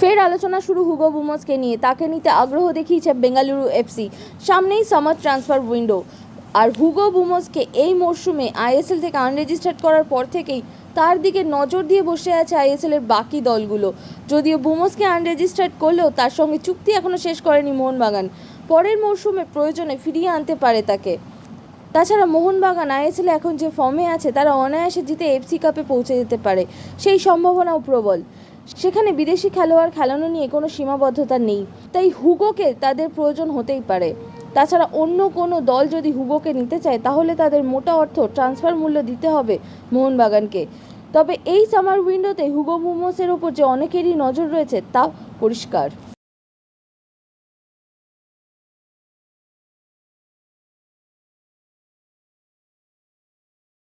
ফের আলোচনা শুরু হুগো বুমসকে নিয়ে। তাকে নিতে আগ্রহ দেখিয়েছে বেঙ্গালুরু এফসি। সামনেই সামার ট্রান্সফার উইন্ডো আর হুগো বুমসকে এই মরশুমে আইএসএল থেকে আনরেজিস্টার্ড করার পর থেকেই তার দিকে নজর দিয়ে বসে আছে আইএসএল এর বাকি দলগুলো। যদিও বুমসকে আনরেজিস্টার্ড করলেও তার সঙ্গে চুক্তি এখনও শেষ করেনি মোহনবাগান। পরের মরশুমে প্রয়োজনে ফিরিয়ে আনতে পারে তাকে। তাছাড়া মোহনবাগান আইএসএল এখন যে ফর্মে আছে, তারা অনায়াসে জিতে এফসি কাপে পৌঁছে যেতে পারে। সেই সম্ভাবনাও প্রবল। সেখানে বিদেশি খেলোয়াড় খেলানো নিয়ে কোনো সীমাবদ্ধতা নেই। তাই হুগোকে তাদের প্রয়োজন হতেই পারে। তাছাড়া অন্য কোনো দল যদি হুগোকে নিতে চায়, তাহলে তাদের মোটা অর্থ ট্রান্সফার মূল্য দিতে হবে মোহনবাগানকে। তবে এই সামার উইন্ডোতে হুগো মোমোসের ওপর যে অনেকেরই নজর রয়েছে তা পরিষ্কার।